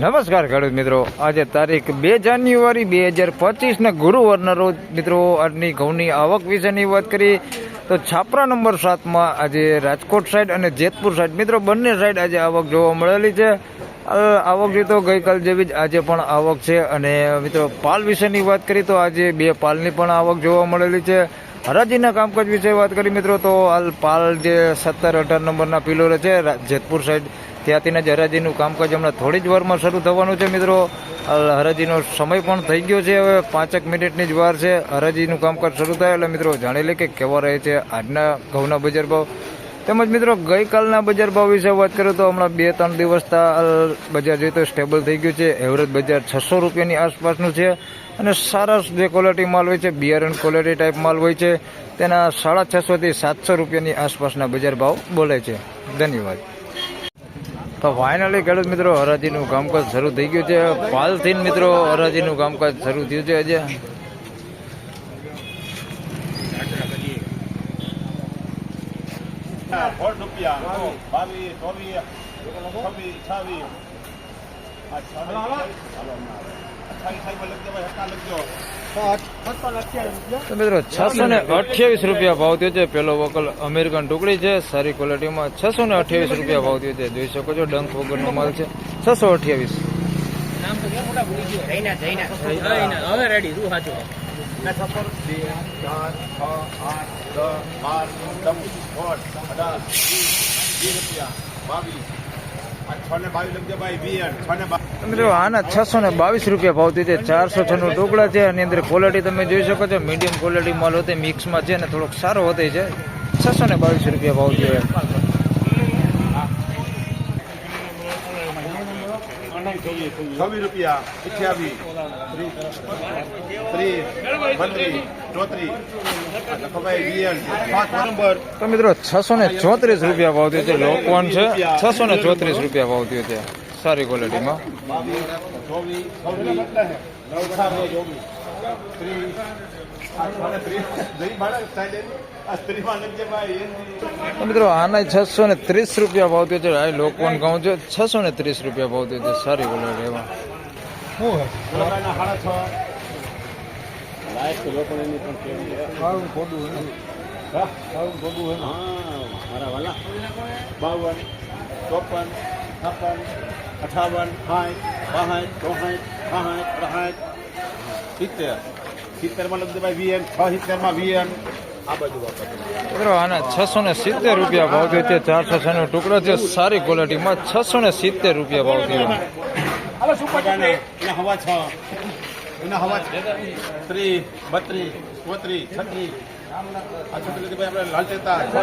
નમસ્કાર ખેડૂત મિત્રો. આજે તારીખ બે જાન્યુઆરી બે હજાર પચીસના ગુરુવારના રોજ મિત્રો આજની ઘઉંની આવક વિશેની વાત કરીએ તો છાપરા નંબર સાતમાં આજે રાજકોટ સાઈડ અને જેતપુર સાઈડ મિત્રો બંને સાઈડ આજે આવક જોવા મળેલી છે. આવક જે તો ગઈકાલ જેવી જ આજે પણ આવક છે અને મિત્રો પાલ વિશેની વાત કરીએ તો આજે બે પાલની પણ આવક જોવા મળેલી છે. હરાજીના કામકાજ વિશે વાત કરી મિત્રો તો હાલ પાલ જે સત્તર અઢાર નંબરના પિલોરે છે જેતપુર સાઈડ ત્યાંથીના જ હરાજીનું કામકાજ હમણાં થોડી જ વારમાં શરૂ થવાનું છે, મિત્રો. હરાજીનો સમય પણ થઈ ગયો છે, હવે પાંચેક મિનિટની જ વાર છે, હરાજીનું કામકાજ શરૂ થાય એટલે મિત્રો જાણી લે કે કેવા રહે છે આજના ઘઉંના બજાર ભાવ. તેમજ મિત્રો, ગઈકાલના બજાર ભાવ વિશે વાત કરું તો હમણાં બે ત્રણ દિવસતા બજાર જોઈએ તો સ્ટેબલ થઈ ગયું છે, એવરેજ બજાર છસો રૂપિયાની આસપાસનું છે અને સારા જે ક્વોલિટી માલ હોય છે બિયારણ ક્વોલિટી ટાઈપ માલ હોય છે, તેના સાડા છસોથી સાતસો રૂપિયાની આસપાસના બજાર ભાવ બોલે છે. ધન્યવાદ. તો ફાઇનલી ખેડૂત મિત્રો હરાજીનું કામકાજ શરૂ થઈ ગયું છે પાલથી મિત્રો હરાજીનું કામકાજ શરૂ થયું છે આજે સોળ તો મિત્રો છસો ને અઠ્યાવીસ રૂપિયા ભાવ થયો છે. પેલો વકલ અમેરિકન ટુકડી છે. સારી ક્વોલિટીમાં છસો ને અઠ્યાવીસ રૂપિયા ભાવ થયો છે. જોઈ શકો છો ડંક વગરનો માલ છે. છસો અઠ્યાવીસ. બાવીસ મિત્રો આના છસો ને બાવીસ રૂપિયા ભાવ છે ચારસો છનું ટુકડા છે આની અંદર ક્વોલિટી તમે જોઈ શકો છો. મીડિયમ ક્વોલિટી માલ હોતે મિક્સમાં છે અને થોડોક સારો હોતે છે. છસો ને બાવીસ રૂપિયા ભાવ છે છવ્વીસ રૂપિયા અઠ્યાવીસ ત્રીસ બત્રીસ ચોત્રીસ. તો મિત્રો છસો ને ચોત્રીસ રૂપિયા ભાવ થયો છે લોકવાન છે. છસો ને ચોત્રીસ રૂપિયા ભાવ થયો છે સારી ક્વોલિટીમાં ચોવીસ મિત્રો આના છસો ને ત્રીસ રૂપિયા ભાવ થયો છે આ લોકોને કહું છું છસો ને ત્રીસ રૂપિયા ભાવ થયો છે સારી બોલો એવા બાવન ચોપન છપ્પન અઠાવન સાઠ બાસઠ ચોસઠ સાઠ ત્રસઠ સિત્તેર સિત્તેરમાં લગભગ વીએન છ સિત્તેરમાં વીએન. મિત્રો આના છસો ને સિત્તેર રૂપિયા ભાવ થયો. છે ચારસો છનો ટુકડો છે સારી ક્વોલિટીમાં છસો ને સિત્તેર રૂપિયા ભાવ થયો. હવા છ. એના હવા ત્રીસ બત્રીસ ચોત્રીસ છત્રીસ આ આપણે લાલ ચેતા. તો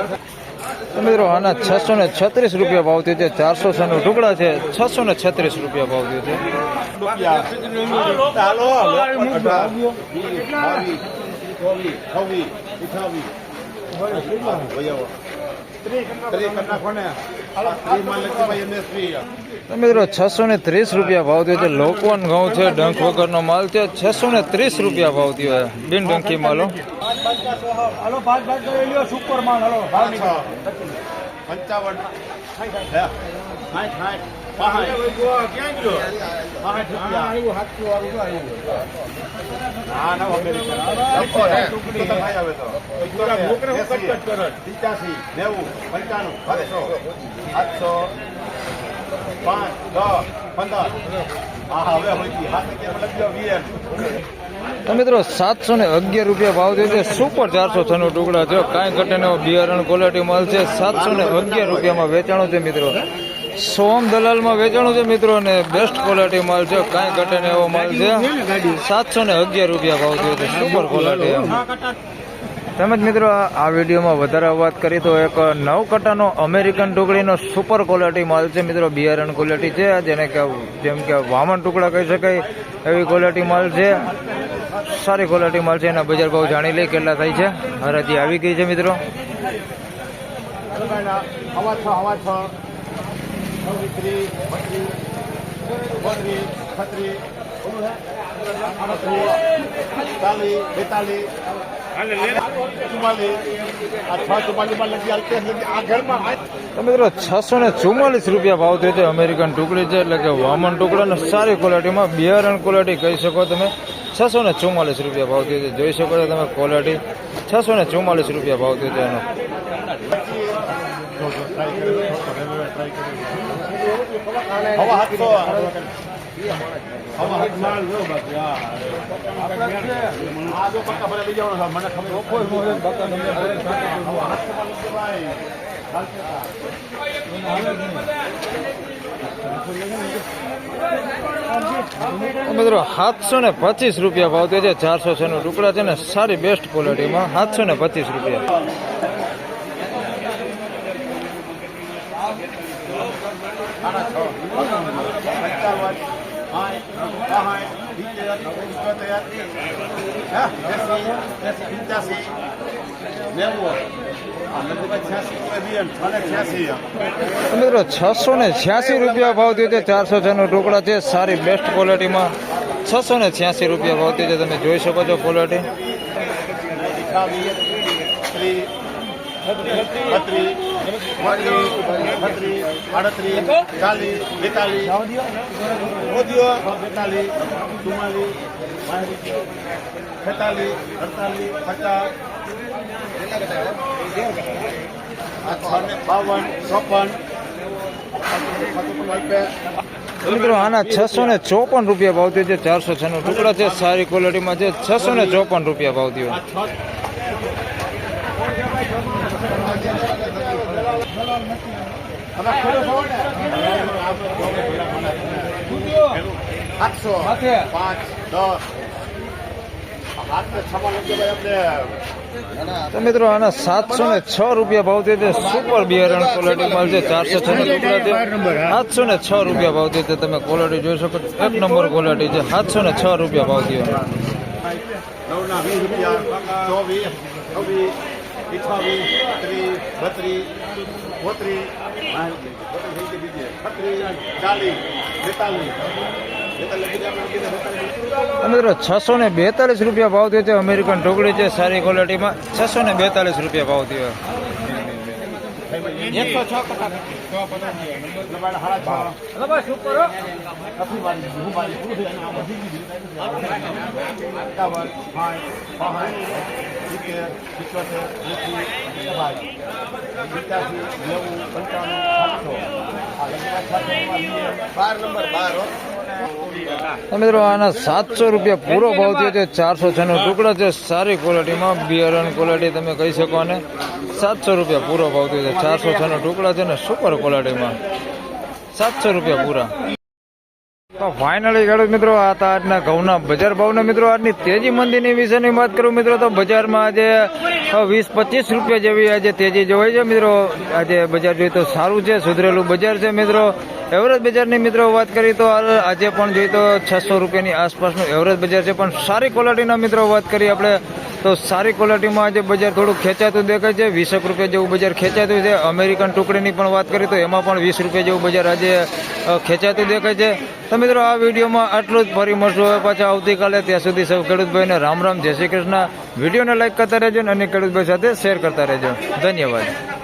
મિત્રો, આના છસો ને છત્રીસ રૂપિયા ભાવ થયો છે. ચારસો છનો ટુકડા છે. છસો ને છત્રીસ રૂપિયા ભાવ થયો છે. ને મિત્રો, છસો ને ત્રીસ રૂપિયા ભાવ થયો છે. લોકવાન ઘઉં છે, ડંખ વગરનો માલ છે. છસો ને ત્રીસ રૂપિયા ભાવ થયો બિન ડંખી માલો. હાલો ભાગ ભાગ કરી લ્યો સુપર માલ હાલો ભાવ પંચાવન લખો પાંચ દસ પંદર હા હવે હોય હાથ લખજો વીએન તો મિત્રો, સાતસો ને અગિયાર રૂપિયા ભાવ થયો છે. સુપર ચારસો છનું ટુકડા છે કાંઈ ઘટે ને બિયારણ ક્વોલિટી માલ છે. સાતસો ને અગિયાર રૂપિયામાં વેચાણું છે મિત્રો. સોમ દલાલમાં વેચાણું છે મિત્રો અને બેસ્ટ ક્વોલિટી માલ છે. કાંઈ ઘટે ને એવો માલ છે. સાતસો ને અગિયાર રૂપિયા ભાવ થયો છે. સુપર ક્વોલિટી તેમજ મિત્રો, આ વિડીયોમાં વધારે વાત કરી તો એક નવ કટાનો અમેરિકન ટુકડીનો સુપર ક્વોલિટી માલ છે મિત્રો. બિયારણ ક્વોલિટી છે. જેને કે જેમ કે વામન ટુકડા કહી શકાય એવી ક્વોલિટી માલ છે. સારી ક્વોલિટી માલ છે એના બજાર ભાવ જાણી લઈ કેટલા થાય છે. હરાજી આવી ગઈ છે મિત્રો. તો મિત્રો છસો ને ચુમ્માલીસ રૂપિયા ભાવ થયો છે અમેરિકન ટુકડી છે, એટલે કે વામન ટુકડા ને સારી ક્વોલિટીમાં બિયારણ ક્વોલિટી કહી શકો તમે. છસો ને ચુમ્માલીસ રૂપિયા ભાવ થયો છે. જોઈ શકો છો તમે ક્વોલિટી છસો ને ચુમ્માલીસ રૂપિયા ભાવ થયો છે એનો. મને ખબર મિત્રો, સાતસો ને પચીસ રૂપિયા ભાવ તે છે, ચારસો છે નો ટુકડા છે ને, સારી બેસ્ટ ક્વોલિટીમાં સાતસો ને પચીસ રૂપિયા. નેવું મિત્રો છસો ને છ્યાસી રૂપિયા ભાવ થયો છે, ચારસો છે નો ટુકડા છે. સારી બેસ્ટ ક્વોલિટીમાં છસો ને છ્યાસી રૂપિયા ભાવ થયો છે, તમે જોઈ શકો છો ક્વોલિટી બેતાલીસ મિત્રો, આના છસો ને ચોપન રૂપિયા ભાવ થયો છે, ચારસો છ નો ટુકડા છે, સારી ક્વોલિટીમાં છે, છસો ને ચોપન રૂપિયા ભાવ થયો આઠસો, પાંચ, દસ હાથ છમા લઈ આપણે તો મિત્રો આના સાતસો ને છ રૂપિયા ભાવ છે. સુપર બિયારણ ક્વોલિટી માલ છે. ચારસો છ છે. સાતસો ને છ રૂપિયા ભાવ છે. તમે ક્વોલિટી જોઈ શકો એક નંબર ક્વોલિટી છે. સાતસો ને છ રૂપિયા ભાવ થયો ચાલીસ, બેતાલીસ મિત્રો છસો ને બેતાલીસ રૂપિયા ભાવ થયો છે અમેરિકન ઢોકળી છે, સારી ક્વોલિટીમાં છસો ને બેતાલીસ રૂપિયા ભાવ થયો. બાર નંબર, બાર તો મિત્રો આના સાતસો રૂપિયા પૂરો ભાવ થયો છે, ચારસો છનો ટુકડો છે, સારી ક્વોલિટીમાં બિયરન ક્વોલિટી તમે કહી શકો ને સાતસો રૂપિયા પૂરો ભાવ થયો છે, ચારસો છનો ટુકડા છે ને સુપર ક્વોલિટીમાં સાતસો રૂપિયા પૂરા. તો ફાઇનલી ખેડૂત મિત્રો, આ હતા આજના ઘઉંના બજાર ભાવના મિત્રો, આજની તેજી મંદીની વિશેની વાત કરું મિત્રો, તો બજારમાં આજે વીસ પચીસ રૂપિયા જેવી આજે તેજી જોવાય છે મિત્રો. આજે બજાર જોઈએ તો સારું છે, સુધરેલું બજાર છે મિત્રો. એવરેજ બજારની મિત્રો વાત કરી તો આજે પણ જોઈએ તો છસો રૂપિયાની આસપાસનું એવરેજ બજાર છે. પણ સારી ક્વોલિટીના મિત્રો વાત કરીએ આપણે, તો સારી ક્વોલિટીમાં આજે બજાર થોડું ખેંચાતું દેખાય છે. વીસેક રૂપિયા જેવું બજાર ખેંચાતું છે. અમેરિકન ટુકડીની પણ વાત કરી તો એમાં પણ વીસ રૂપિયા જેવું બજાર આજે ખેંચાતું દેખાય છે. તો મિત્રો, આ વિડીયોમાં આટલું જ. ફરી મળશું હવે પાછા આવતીકાલે. ત્યાં સુધી સૌ ખેડૂતભાઈને રામ રામ, જય શ્રી કૃષ્ણ. વિડીયોને લાઇક કરતા રહેજો અને ખેડૂતભાઈ સાથે શેર કરતા રહેજો. ધન્યવાદ.